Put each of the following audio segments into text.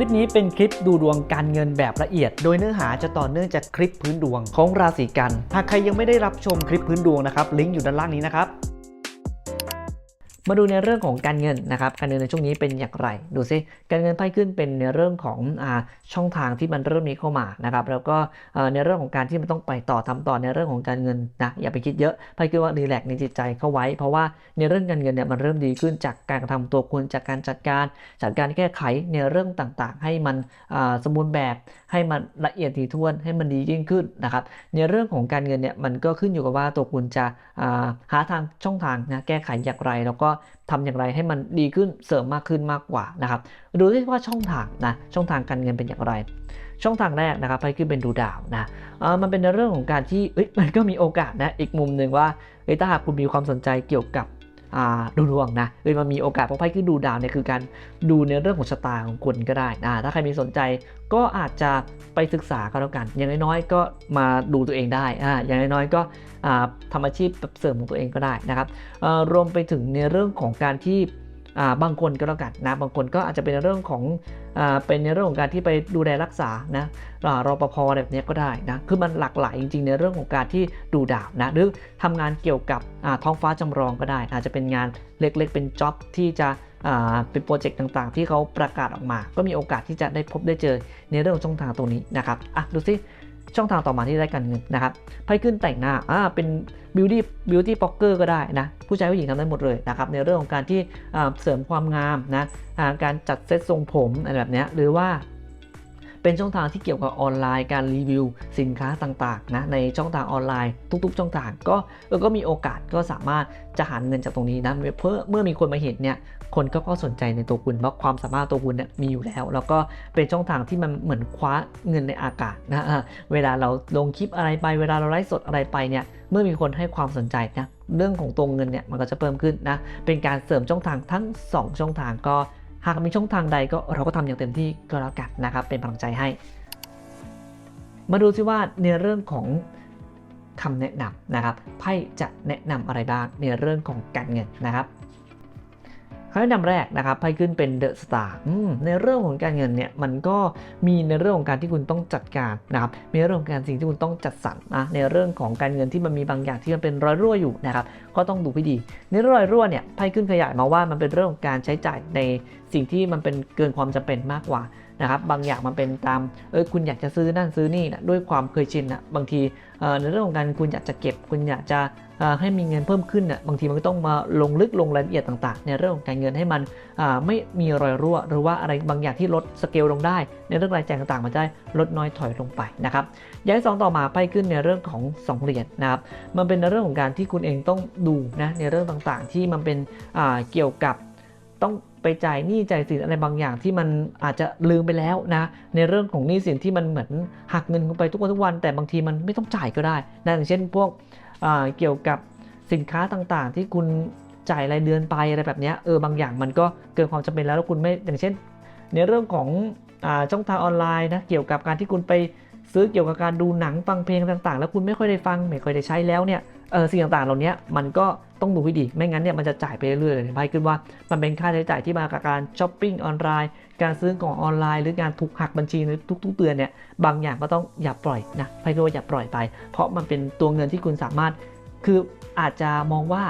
ลิปนี้เป็นคลิปดูดวงการเงินแบบละเอียด โดยเนื้อหาจะต่อเนื่องจากคลิปพื้นดวงของราศีกัน หากใครยังไม่ได้รับชมคลิปพื้นดวงนะครับลิงก์อยู่ด้านล่างนี้นะครับ มาดูในเรื่องของการเงินนะครับ การเงินในช่วงนี้เป็นอย่างไร ดูซิ การเงินไพ่ขึ้นเป็นในเรื่องของอช่องทางที่มันเริ่มมีเข้ามานะครับ แล้วก็ในเรื่องของการที่มันต้องไปต่อทำต่อในเรื่องของการเงินนะ อย่าไปคิดเยอะ ไพ่ขึ้นว่ารีแลกในจิตใจเข้าไว้ เพราะว่าในเรื่องการเงินเนี่ยมันเริ่มดีขึ้นจากการกระทำตัวคุณจากการจัดการ จากการแก้ไขในเรื่องต่างๆ ให้มันสมบูรณ์แบบ ให้มันละเอียดถี่ถ้วน ให้มันดียิ่งขึ้นนะครับ ในเรื่องของการเงินเนี่ยมันก็ขึ้นอยู่กับว่าตัวคุณจะหาทางช่องทางนะแก้ไขอย่างไร แล้วก็ทำอย่างไรให้มันดีขึ้นเสริมมากขึ้นมากกว่านะครับดูที่ว่าช่องทางนะช่องทางการเงินเป็นอย่างไร ช่องทางแรกนะครับไปขึ้นเป็นดูดาวนะมันเป็นในเรื่องของการที่มันก็มีโอกาสนะอีกมุมหนึ่งว่าถ้าหากคุณมีความสนใจเกี่ยวกับ ดูดวงนะเอ้ยมันมีโอกาสเพราะไพ่ขึ้นดูดาวเนี่ยคือการดูในเรื่องของชะตาของคุณก็ได้นะถ้าใครมีสนใจก็อาจจะไปศึกษาก็แล้วกัน อย่างน้อยๆก็มาดูตัวเองได้อ่าอย่างน้อยๆก็อ่าทำอาชีพแบบเสริมของตัวเองก็ได้นะครับเอ่อรวมไปถึงในเรื่องของการที่ บางคนก็แล้วกันนะบางคนก็อาจจะเป็นในเรื่องของอเป็นในเรื่องของการที่ไปดูแลรักษานะรอ่ารปภอะไรแบบนี้ก็ได้นะคือมันหลากหลายจริงๆ ในเรื่องของการที่ดูดาวนะหรือทำงานเกี่ยวกับท้องฟ้าจำลองก็ได้ อาจจะเป็นงานเล็กๆ เป็นจ็อบที่จะเป็นโปรเจกต์ต่างๆ ที่เขาประกาศออกมา ก็มีโอกาสที่จะได้พบได้เจอในเรื่องของช่องทางตรงนี้นะครับอะดูสิ ช่องทางต่อมาที่ได้การเงินนะครับไพ่ขึ้นแต่งหน้าอ่าเป็น beauty beauty blogger ก็ได้นะผู้ชายผู้หญิงทำได้หมดเลยนะครับในเรื่องของการที่เสริมความงามนะการจัดเซตทรงผมอะไรแบบเนี้ยหรือว่า เป็นช่องทางที่เกี่ยวกับออนไลน์การรีวิว สินค้าต่างๆนะในช่องทางออนไลน์ทุกๆ ช่องทางก็เออก็มีโอกาสก็สามารถจะหาเงินจากตรงนี้นะเพื่อเมื่อมีคนมาเห็นเนี่ยคนก็ก็สนใจในตัวคุณเพราะความสามารถตัวคุณเนี่ยมีอยู่แล้ว แล้วก็เป็นช่องทางที่มันเหมือนคว้าเงินในอากาศนะเวลาเราลงคลิปอะไรไป เวลาเราไลฟ์สดอะไรไปเนี่ยเมื่อมีคนให้ความสนใจนะเรื่องของตัวเงินเนี่ยมันก็จะเพิ่มขึ้นนะเป็นการเสริมช่องทางทั้งสองช่องทางก็ หากมีช่องทางใดก็เราก็ทำอย่างเต็มที่ก็แล้วกันนะครับ เป็นกำลังใจให้ มาดูซิว่าในเรื่องของคำแนะนำนะครับไพ่จะแนะนำอะไรบ้างในเรื่องของการเงินนะครับ คำแนะนำแรกนะครับไพ่ขึ้นเป็นเดอะสตาร์ในเรื่องของการเงินเนี่ยมันก็มีในเรื่องของการที่คุณต้องจัดการนะครับมีเรื่องของการสิ่งที่คุณต้องจัดสรรนะในเรื่องของการเงินที่มันมีบางอย่างที่มันเป็นรอยรั่วอยู่นะครับก็ต้องดูให้ดี ในรอยรั่วเนี่ยไพ่ขึ้นขยายมาว่ามันเป็นเรื่องของการใช้จ่ายในสิ่งที่มันเป็นเกินความจำเป็นมากกว่านะครับบางอย่างมันเป็นตามเออคุณอยากจะซื้อนั่นซื้อนี่นะด้วยความเคยชินนะบางที ในเรื่องของการคุณอยากจะเก็บ คุณอยากจะให้มีเงินเพิ่มขึ้นน่ะบางทีมันก็ต้องมาลงลึกลงรายละเอียดต่างๆ ในเรื่องของการเงินให้มันไม่มีรอยรั่ว หรือว่าอะไรบางอย่างที่ลดสเกลลงได้ ในเรื่องรายจ่ายต่างๆ มันจะได้ลดน้อยถอยลงไปนะครับอย่างที่สองต่อมาไพ่ขึ้นในเรื่องของสองเหรียญนะครับมันเป็นในเรื่องของการที่คุณเองต้องดูนะในเรื่องต่างๆ ที่มันเป็นเกี่ยวกับ ต้องไปจ่ายหนี้จ่ายสินอะไรบางอย่างที่มันอาจจะลืมไปแล้วนะในเรื่องของหนี้สินที่มันเหมือนหักเงินไปทุกวันทุกวัน แต่บางทีมันไม่ต้องจ่ายก็ได้นะอย่างเช่นพวกเกี่ยวกับสินค้าต่างๆ ที่คุณจ่ายรายเดือนไปอะไรแบบนี้เออบางอย่างมันก็เกินความจำเป็นแล้วแล้วคุณไม่อย่างเช่น ในเรื่องของช่องทางออนไลน์นะเกี่ยวกับการที่คุณไปซื้อเกี่ยวกับการดูหนังฟังเพลงต่างๆ แล้วคุณไม่ค่อยได้ฟังไม่ค่อยได้ใช้แล้วเนี่ย เออสิ่งต่างๆ เหล่านี้มันก็ต้องดูให้ดี ไม่งั้นเนี่ยมันจะจ่ายไปเรื่อยๆเลยไพ่ขึ้นว่ามันเป็นค่าใช้จ่ายที่มากับการช้อปปิ้งออนไลน์ การซื้อของออนไลน์ หรือการถูกหักบัญชีในทุก ๆ เดือนเนี่ยบางอย่างก็ต้องอย่าปล่อยนะไพ่ก็ว่าอย่าปล่อยไป เพราะมันเป็นตัวเงินที่คุณสามารถ คืออาจจะมองว่า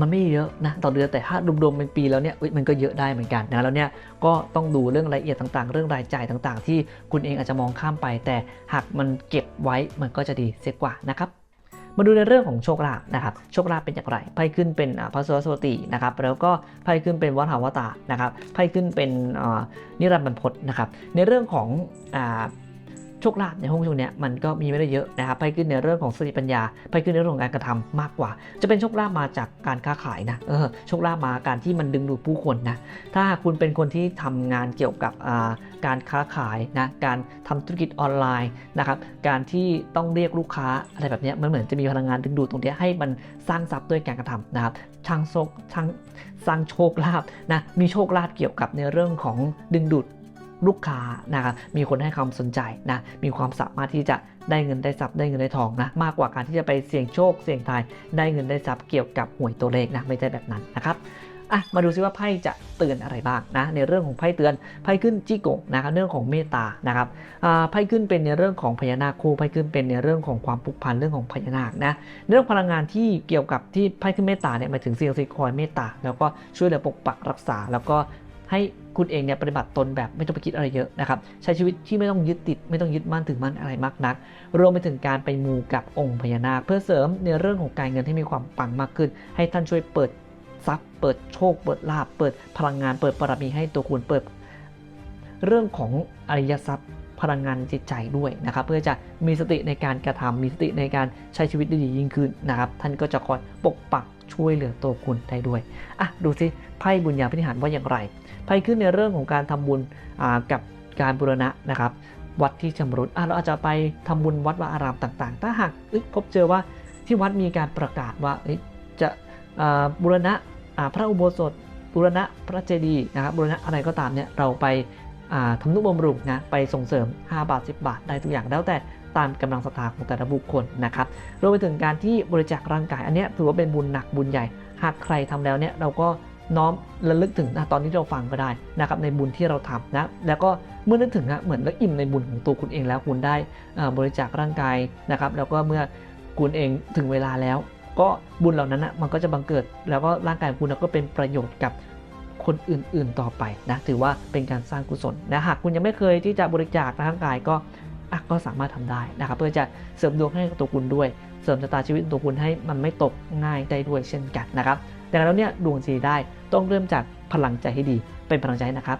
มันไม่เยอะนะต่อเดือนแต่ถ้ารวมๆเป็นปีแล้วเนี่ยเอ้ยมันก็เยอะได้เหมือนกันนะแล้วเนี่ยก็ต้องดูเรื่องรายละเอียดต่างๆ เรื่องรายจ่ายต่างๆ ที่คุณเองอาจจะมองข้ามไป แต่หากมันเก็บไว้มันก็จะดีเสียกว่านะครับ มาดูในเรื่องของโชคลาภนะครับโชคลาภเป็นอย่างไรไพ่ขึ้นเป็นพระสวัสดินะครับแล้วก็ไพ่ขึ้นเป็นวัฏหาวตานะครับไพ่ขึ้นเป็นนิรันดร์บรรพตนะครับในเรื่องของ โชคลาภในห้องช่วงนี้มันก็มีไม่ได้เยอะนะครับไพ่ขึ้นในเรื่องของสติปัญญาไพ่ขึ้นในเรื่องของการกระทำมากกว่า จะเป็นโชคลาภมาจากการค้าขายนะเออโชคลาภมาการที่มันดึงดูดผู้คนนะถ้าคุณเป็นคนที่ทำงานเกี่ยวกับาการค้าขายนะการทำธุรกิจออนไลน์นะครับการที่ต้องเรียกลูกค้าอะไรแบบนี้มันเหมือนจะมีพลังงานดึงดูดตรงนี้ให้มันสร้างทรัพย์ด้วยการกระทำนะครับทางโชคทางสร้างโชคลาภนะมีโชคลาภเกี่ยวกับในเรื่องของดึงดูด ลูกค้านะครับมีคนให้ความสนใจนะมีความสามารถที่จะได้เงินได้ทรัพย์ได้เงินได้ทองนะมากกว่าการที่จะไปเสี่ยงโชคเสี่ยงทายได้เงินได้ทรัพย์เกี่ยวกับหวยตัวเลขนะไม่ใช่แบบนั้นนะครับอะมาดูซิว่าไพ่จะเตือนอะไรบ้างนะในเรื่องของไพ่เตือนไพ่ขึ้นจิโกะนะครับเรื่องของเมตตานะครับอ่าไพ่ขึ้นเป็นในเรื่องของพญานาคคู่ไพ่ขึ้นเป็นในเรื่องของความผูกพันเรื่องของพญานาคนะเรื่องพลังงานที่เกี่ยวกับที่ไพ่ขึ้นเมตตาเนี่ยหมายถึงเสิ่งศักดิ์สิทธิ์คอยเมตตาแล้วก็ช่วยเหลือปกปักรักษาแล้วก็ให้ คุณเองเนี่ยปฏิบัติตนแบบไม่ต้องไปคิดอะไรเยอะนะครับใช้ชีวิตที่ไม่ต้องยึดติด ไม่ต้องยึดมั่นถึงมั่นอะไรมากนัก รวมไปถึงการไปมูกับองค์พญานาค เพื่อเสริมในเรื่องของการเงินให้มีความปังมากขึ้น ให้ท่านช่วยเปิดทรัพย์ เปิดโชค เปิดลาภเปิดพลังงาน เปิดบารมีให้ตัวคุณเปิด เรื่องของอริยทรัพย์พลังงานจิตใจด้วยนะครับเพื่อจะมีสติในการกระทำมีสติในการใช้ชีวิตได้ดียิ่งขึ้นนะครับท่านก็จะคอยปกปัก ช่วยเหลือตัวคุณได้ด้วยอะดูสิไพ่บุญญาพินิหารว่าอย่างไรไพ่ขึ้นในเรื่องของการทำบุญกับการบูรณะนะครับ วัดที่ชำรุดอะเราอาจจะไปทำบุญวัดวาอารามต่าง ๆ ถ้าหากพบเจอว่าที่วัดมีการประกาศว่าจะบูรณะพระอุโบสถบูรณะพระเจดีย์นะครับบูรณะอะไรก็ตามเนี่ยเราไปทำนุบำรุงนะไปส่งเสริม 5 บาท 10 บาทได้ทุกอย่างแล้วแต่ ตามกำลังศรัทธาของแต่ละบุคคลนะครับรวมไปถึงการที่บริจาคร่างกายอันนี้ถือว่าเป็นบุญหนักบุญใหญ่ หากใครทำแล้วเนี่ยเราก็น้อมระลึกถึงนะตอนที่เราฟังก็ได้นะครับในบุญที่เราทำนะแล้วก็เมื่อนึกถึงอะเหมือนแล้วอิ่มในบุญของตัวคุณเองแล้วคุณได้บริจาคร่างกายนะครับ แล้วก็เมื่อคุณเองถึงเวลาแล้ว ก็บุญเหล่านั้นนะมันก็จะบังเกิด แล้วก็ร่างกายของคุณก็เป็นประโยชน์กับคนอื่น ๆ ต่อไปนะถือว่าเป็นการสร้างกุศลนะหากคุณยังไม่เคยที่จะบริจาคร่างกายก็ ก็สามารถทำได้นะครับ เพื่อจะเสริมดวงให้ตัวคุณด้วย เสริมชะตาชีวิตตัวคุณให้มันไม่ตกง่ายได้ด้วยเช่นกันนะครับ แต่แล้วเนี่ยดวงดีได้ต้องเริ่มจากพลังใจให้ดีเป็นพลังใจนะครับ